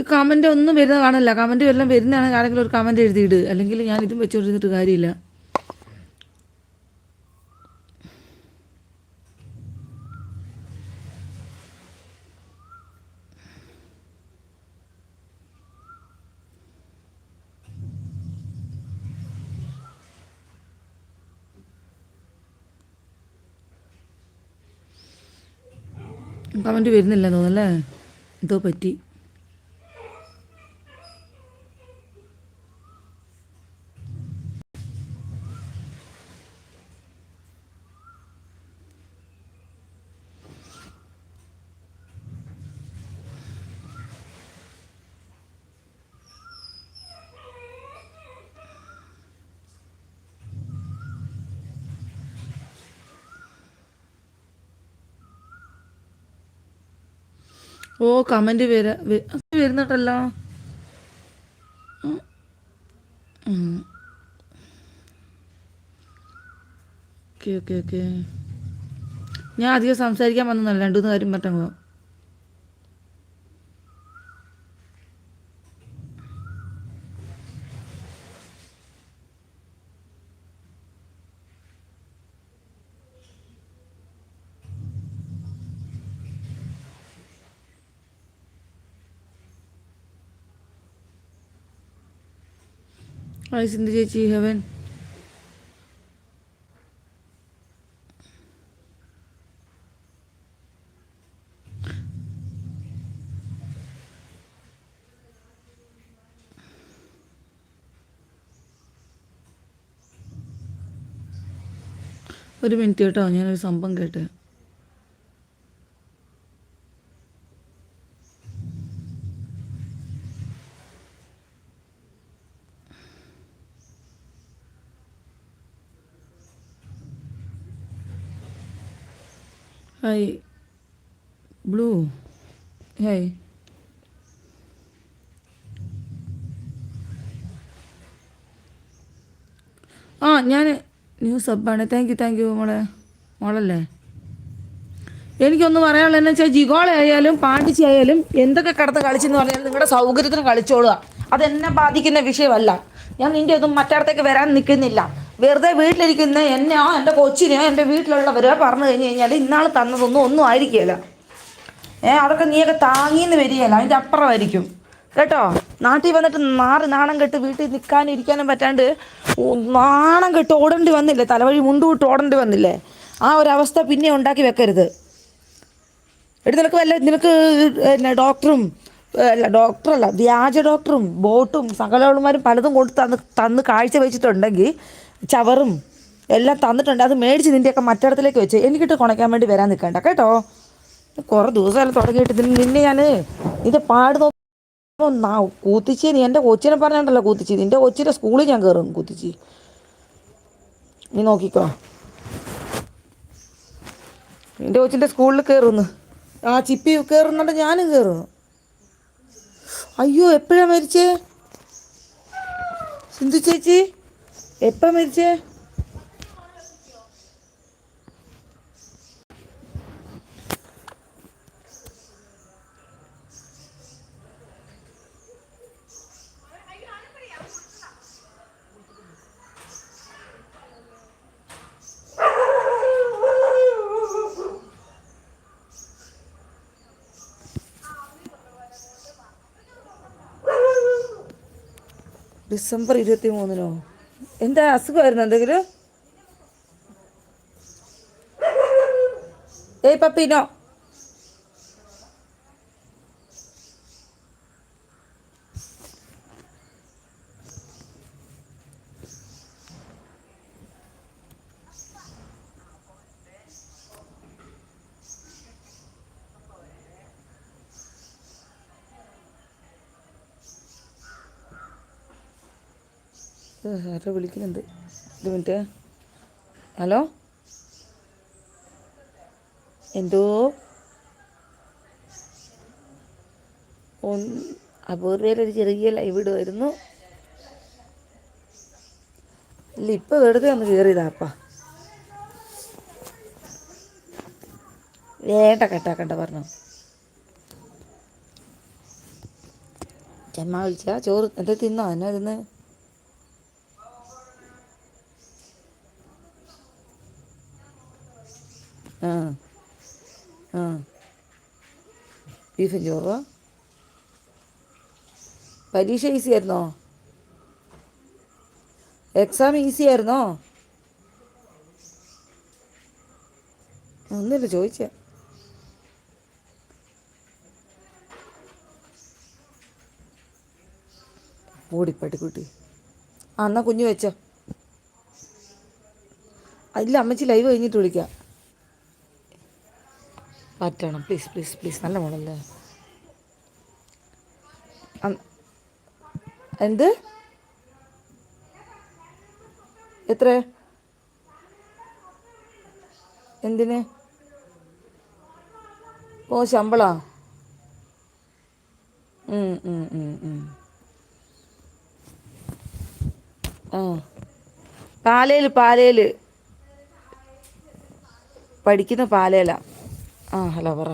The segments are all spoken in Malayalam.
ഇത് കമന്റ് ഒന്നും വരുന്ന കാണില്ല കമന്റ് വല്ലതും വരുന്നതാണെങ്കിൽ ആരെങ്കിലും ഒരു കമന്റ് എഴുതിയിട്. അല്ലെങ്കിൽ ഞാൻ ഇതും വെച്ചുകൊണ്ടിരുന്നിട്ട് കാര്യമില്ല. കമന്റ് വരുന്നില്ല തോന്നല്ലേ എന്തോ പറ്റി. ഓ കമന്റ് വരാ വരുന്നുണ്ടല്ലോ ഓക്കെ ഓക്കെ ഓക്കെ. ഞാൻ അധികം സംസാരിക്കാൻ വന്നതല്ല. രണ്ടു മൂന്ന് കാര്യം പറഞ്ഞോ ഹായ് സിന്ധു ചേച്ചി ഹെവൻ. ഒരു മിനിറ്റ് കേട്ടോ ഞാനൊരു സംഭവം കേട്ട്. Hi blue Hey. ആ ഞാൻ ന്യൂ സബ്ബാണ് താങ്ക് യു താങ്ക് യു മോളെ. മോളല്ലേ? എനിക്കൊന്ന് പറയാനുള്ളത് എന്നു വെച്ചാൽ ജിഗോള ആയാലും പാണ്ടിച്ചി ആയാലും എന്തൊക്കെ കിടന്ന് കളിച്ചെന്ന് പറഞ്ഞാൽ നിങ്ങളുടെ സൗകര്യത്തിന് കളിച്ചോളുക. അതെന്നെ ബാധിക്കുന്ന വിഷയമല്ല. ഞാൻ നിന്റെ ഒന്നും മറ്റിടത്തേക്ക് വരാൻ നിൽക്കുന്നില്ല വെറുതെ വീട്ടിലിരിക്കുന്ന എന്നെയോ എന്റെ കൊച്ചിനെയോ എന്റെ വീട്ടിലുള്ളവരോ പറഞ്ഞു കഴിഞ്ഞ് കഴിഞ്ഞാൽ ഇന്നാൾ തന്നതൊന്നും ഒന്നും ആയിരിക്കുകയില്ല. ഏ അതൊക്കെ നീയൊക്കെ താങ്ങിന്ന് വരികയല്ല. അതിന്റെ അപ്പുറമായിരിക്കും. കേട്ടോ? നാട്ടിൽ വന്നിട്ട് നാറ് നാണം കെട്ട് വീട്ടിൽ നിൽക്കാനും ഇരിക്കാനും പറ്റാണ്ട് നാണം കെട്ട് ഓടേണ്ടി വന്നില്ലേ? തലവഴി മുണ്ടുവിട്ട് ഓടേണ്ടി വന്നില്ലേ? ആ ഒരു അവസ്ഥ പിന്നെ ഉണ്ടാക്കി വെക്കരുത്. എടി നിനക്ക് വല്ല നിനക്ക് പിന്നെ ഡോക്ടറും അല്ല ഡോക്ടറല്ല വ്യാജ ഡോക്ടറും ബോട്ടും സകലവളുമാരും പലതും കൊണ്ട് തന്ന് തന്ന് കാഴ്ച വെച്ചിട്ടുണ്ടെങ്കിൽ ചവറും എല്ലാം തന്നിട്ടുണ്ട്. അത് മേടിച്ച് നിന്റെയൊക്കെ മറ്റിടത്തിലേക്ക് വെച്ച് എനിക്കിട്ട് കുണയ്ക്കാൻ വേണ്ടി വരാൻ നിൽക്കണ്ട കേട്ടോ? കുറേ ദിവസമല്ല തുടങ്ങിയിട്ട് നിന്നെ ഞാൻ ഇത് പാട് കൂത്തിച്ചി നീ എന്റെ കൊച്ചിനെ പറഞ്ഞിട്ടുണ്ടല്ലോ കൂത്തിച്ചി. നിന്റെ കൊച്ചിന്റെ സ്കൂളിൽ ഞാൻ കയറും കൂത്തിച്ചി. നീ നോക്കിക്കോ. നിന്റെ കൊച്ചിന്റെ സ്കൂളിൽ കയറുന്നു ആ ചിപ്പി കയറുന്നുണ്ട് ഞാനും കയറുന്നു അയ്യോ എപ്പോഴാണ് മരിച്ചേ? സിന്ധു ചേച്ചി? എപ്പാ മരിച്ചേ? ഡിസംബർ ഇരുപത്തി മൂന്നിനോ എന്താ അസുഖമായിരുന്നു എന്തെങ്കിലും? ഏയ് പപ്പീനോ ആരോ വിളിക്കുന്നുണ്ട്. ഒരു മിനിറ്റ്. ഹലോ? എന്തോ? ഒന്ന് അപൂർവയിലൊരു ചെറിയ ലൈവ് ഇടുമായിരുന്നു ഇല്ല ഇപ്പോൾ വെറുതെ ഒന്ന് കയറിയതാപ്പാ വേണ്ട കട്ടാക്കണ്ട പറഞ്ഞു. ചെമ്മ വിളിച്ചാ ചോറ് എന്താ തിന്നോ? എന്നാ തിന്ന്? ബീഫും ചോറ് പരീക്ഷ ഈസി ആയിരുന്നോ എക്സാം ഈസി ആയിരുന്നോ ഒന്നുമില്ല ചോദിച്ച ഓടി കുട്ടി ആ എന്നാ കുഞ്ഞു വെച്ചോ ഇല്ല അമ്മച്ചി ലൈവ് കഴിഞ്ഞിട്ട് വിളിക്കാം പറ്റണം പ്ലീസ് പ്ലീസ് പ്ലീസ്. നല്ല മോളല്ലേ? എന്ത്? എത്ര? എന്തിന്? ഓ ശമ്പളാ? പാലയിൽ പാലയിൽ പഠിക്കുന്ന പാലയില ആ ഹലോ പറ.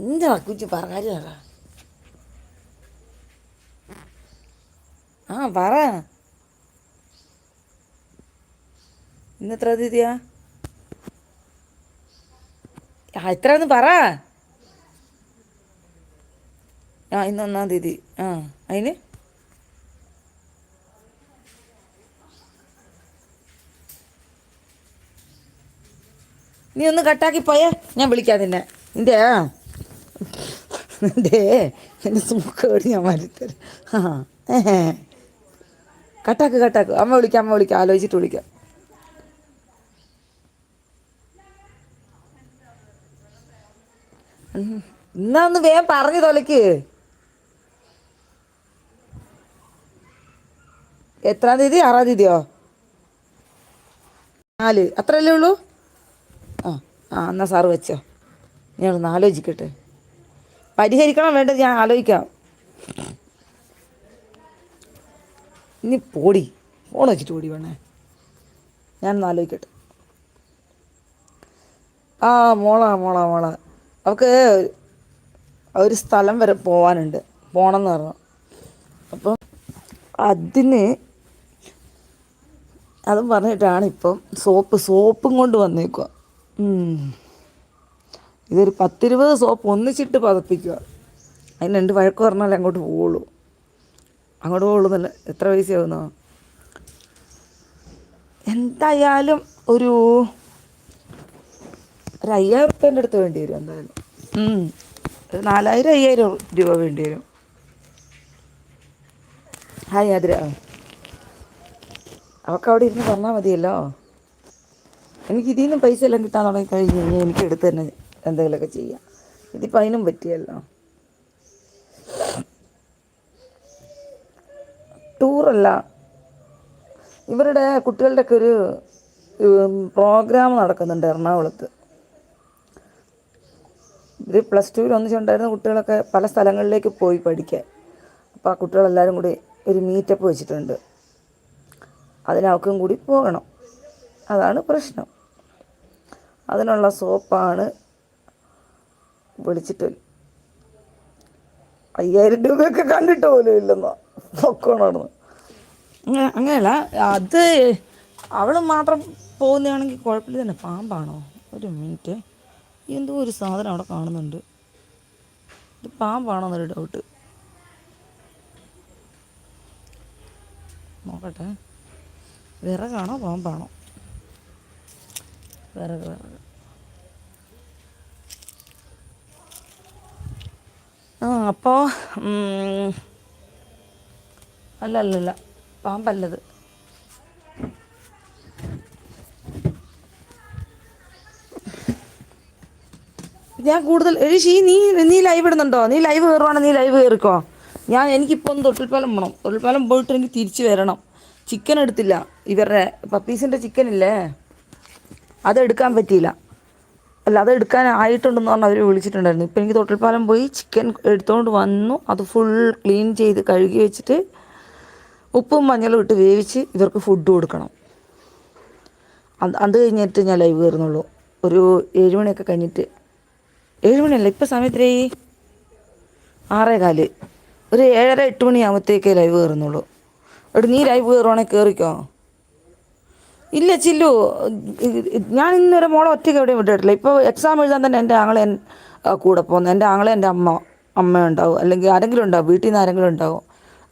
എന്താ കുഞ്ഞു പറ ആ പറ. ഇന്ന് എത്ര തീയതിയാ? ആ എത്രയാന്ന് പറ. ആ ഇന്ന് ഒന്നാം തീയതി. ആ അതിന് നീ ഒന്ന് കട്ടാക്കി പോയേ. ഞാൻ വിളിക്കാം നിന്നെ. നിന്റെ നിന്റെ എന്റെ സുഖേട് ഞാൻ മാറ്റിത്തരാം ആ കട്ടാക്ക് കട്ടാക്ക്. അമ്മ വിളിക്കാം അമ്മ വിളിക്കാം. ആലോചിച്ചിട്ട് വിളിക്കാം. എന്നാ ഒന്ന് വേഗം പറഞ്ഞു തൊലക്ക്. എത്രാം തീയതി? ആറാം തീയതിയോ? നാല്. അത്രയല്ലേ ഉള്ളൂ? ആ ആ എന്നാൽ സാറ് വെച്ചോ. ഞാനൊന്ന് ആലോചിക്കട്ടെ. പരിഹരിക്കണം വേണ്ടത് ഞാൻ ആലോചിക്കാം. ഇനി പോടി ഫോൺ വെച്ചിട്ട് പോടി വേണേ. ഞാനൊന്ന് ആലോചിക്കട്ടെ. ആ മോളാ മോളാ മോളാ. അവൾക്ക് ഒരു സ്ഥലം വരെ പോവാനുണ്ട്. പോകണമെന്ന് പറഞ്ഞു. അപ്പം അതിന് അതും പറഞ്ഞിട്ടാണ് ഇപ്പം സോപ്പ് സോപ്പും കൊണ്ട് വന്നേക്കുക ഇതൊരു പത്തിരുപത് സോപ്പ് ഒന്നിച്ചിട്ട് പതപ്പിക്കുക. അതിന് രണ്ട് വഴക്ക് പറഞ്ഞാലേ അങ്ങോട്ട് പോവുള്ളൂ. അങ്ങോട്ട് പോവുള്ളൂ എന്നല്ല എത്ര പൈസയാവുന്നോ? എന്തായാലും ഒരു ഒരു അയ്യായിരം റുപ്യേന്റെ അടുത്ത് വേണ്ടി വരും എന്തായാലും. ഒരു നാലായിരം അയ്യായിരം രൂപ വേണ്ടി വരും. ഹായ് അതിര അവക്കവിടെ ഇരുന്ന് പറഞ്ഞാൽ മതിയല്ലോ. എനിക്ക് ഇതിൽ നിന്നും പൈസ എല്ലാം കിട്ടാൻ തുടങ്ങി കഴിഞ്ഞ് കഴിഞ്ഞാൽ എനിക്ക് എടുത്ത് തന്നെ എന്തെങ്കിലുമൊക്കെ ചെയ്യാം. ഇതിപ്പോൾ അതിനും പറ്റിയല്ലോ. ടൂറല്ല. ഇവരുടെ കുട്ടികളുടെയൊക്കെ ഒരു പ്രോഗ്രാം നടക്കുന്നുണ്ട് എറണാകുളത്ത്. ഇവർ പ്ലസ് ടുവിൽ ഒന്നിച്ചുണ്ടായിരുന്ന കുട്ടികളൊക്കെ പല സ്ഥലങ്ങളിലേക്ക് പോയി പഠിക്കാൻ. അപ്പോൾ ആ കുട്ടികളെല്ലാവരും കൂടി ഒരു മീറ്റപ്പ് വെച്ചിട്ടുണ്ട്. അതിനവർക്കും കൂടി പോകണം. അതാണ് പ്രശ്നം. അതിനുള്ള സോപ്പാണ് വിളിച്ചിട്ട് അയ്യായിരം രൂപയൊക്കെ കണ്ടിട്ട് പോലും ഇല്ലെന്നോ. പൊക്കോണമെന്ന് അങ്ങനെ അങ്ങനെയല്ല അത് അവൾ മാത്രം പോകുന്നതാണെങ്കിൽ കുഴപ്പമില്ല. തന്നെ പാമ്പാണോ? ഒരു മിനിറ്റ്. എന്തോ ഒരു സാധനം അവിടെ കാണുന്നുണ്ട്. ഇത് പാമ്പാണോ എന്നൊരു ഡൗട്ട് നോക്കട്ടെ. വിറകാണോ പാമ്പാണോ? വിറക് വിറക് ആ അപ്പോൾ അല്ല അല്ല അല്ല. പാമ്പല്ലത്. ഞാൻ കൂടുതൽ ഷീ നീ നീ ലൈവ് ഇടുന്നുണ്ടോ? നീ ലൈവ് കയറുവാണെങ്കിൽ നീ ലൈവ് കയറിക്കോ ഞാൻ എനിക്കിപ്പോൾ ഒന്ന് തൊട്ടിൽപ്പാലം പോകണം തൊട്ടിൽപ്പാലം പോയിട്ട് എനിക്ക് തിരിച്ച് വരണം. ചിക്കൻ എടുത്തില്ല. ഇവരുടെ പപ്പീസിന്റെ ചിക്കൻ ഇല്ലേ? അത് എടുക്കാൻ പറ്റിയില്ല. അല്ല അത് എടുക്കാൻ ആയിട്ടുണ്ടെന്ന് പറഞ്ഞാൽ അവർ വിളിച്ചിട്ടുണ്ടായിരുന്നു. ഇപ്പം എനിക്ക് തൊട്ടിൽപ്പാലം പോയി ചിക്കൻ എടുത്തുകൊണ്ട് വന്നു. അത് ഫുൾ ക്ലീൻ ചെയ്ത് കഴുകി വെച്ചിട്ട് ഉപ്പും മഞ്ഞളും ഇട്ട് വേവിച്ച് ഇവർക്ക് ഫുഡ് കൊടുക്കണം. അത് അത് കഴിഞ്ഞിട്ട് ഞാൻ ലൈവ് കയറുന്നുള്ളൂ. ഒരു ഏഴുമണിയൊക്കെ കഴിഞ്ഞിട്ട്. ഏഴുമണിയല്ല ഇപ്പം സമയത്തിലേ ആറേ കാൽ. ഒരു ഏഴര എട്ട് മണിയാകുമ്പോഴത്തേക്കേ ലൈവ് കയറുന്നുള്ളൂ. എടു നീ ലൈവ് കയറുവാണെങ്കിൽ കയറിക്കോ ഇല്ല ചില്ലു. ഞാൻ ഇന്നൊരു മോളെ ഒറ്റയ്ക്ക് എവിടെയും വിട്ടിട്ടില്ല. ഇപ്പോൾ എക്സാം എഴുതാൻ തന്നെ എന്റെ ആങ്ങളെ കൂടെ പോകുന്നു. എന്റെ ആങ്ങളെ എന്റെ അമ്മ അമ്മ ഉണ്ടാവും. അല്ലെങ്കിൽ ആരെങ്കിലും ഉണ്ടാവും. വീട്ടിൽ നിന്ന് ആരെങ്കിലും ഉണ്ടാവും.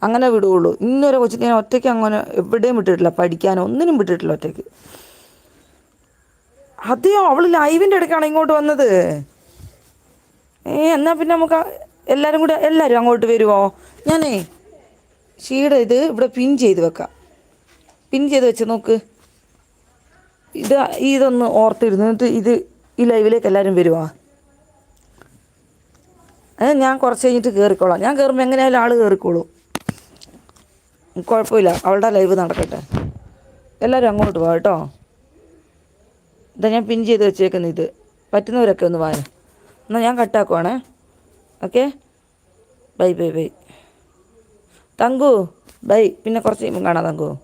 അങ്ങനെ വിടുകയുള്ളൂ. ഇന്നൊരു കൊച്ചിനെ ഞാൻ ഒറ്റയ്ക്ക് അങ്ങനെ എവിടെയും വിട്ടിട്ടില്ല. പഠിക്കാനോ ഒന്നിനും വിട്ടിട്ടില്ല ഒറ്റയ്ക്ക്. അതെയോ? അവൾ ലൈവിന്റെ ഇടയ്ക്കാണ് ഇങ്ങോട്ട് വന്നത്? ഏ എന്നാൽ പിന്നെ നമുക്ക് എല്ലാവരും കൂടെ എല്ലാവരും അങ്ങോട്ട് വരുമോ ഞാനേ ഷീയുടെ ഇത് ഇവിടെ പിൻ ചെയ്ത് വെക്കാം. പിൻ ചെയ്ത് വെച്ച് നോക്ക്. ഇത് ഇതൊന്ന് ഓർത്തിരുന്നു എന്നിട്ട് ഇത് ഈ ലൈവിലേക്ക് എല്ലാവരും വരുവാ. ഞാൻ കുറച്ച് കഴിഞ്ഞിട്ട് കയറിക്കോളാം ഞാൻ കയറുമ്പോൾ എങ്ങനെയായാലും ആൾ കയറിക്കോളൂ കുഴപ്പമില്ല. അവളുടെ ലൈവ് നടക്കട്ടെ. എല്ലാവരും അങ്ങോട്ട് പോവാം കേട്ടോ. ഇതാ ഞാൻ പിൻ ചെയ്ത് വെച്ചേക്കുന്ന ഇത്. പറ്റുന്നവരൊക്കെ ഒന്ന് വായ എന്നാൽ ഞാൻ കട്ടാക്കുവാണേ. Okay? Bye bye bye. Thank you bye. പിന്നെ കുറച്ച് കഴിയുമ്പം കാണാം തങ്കു.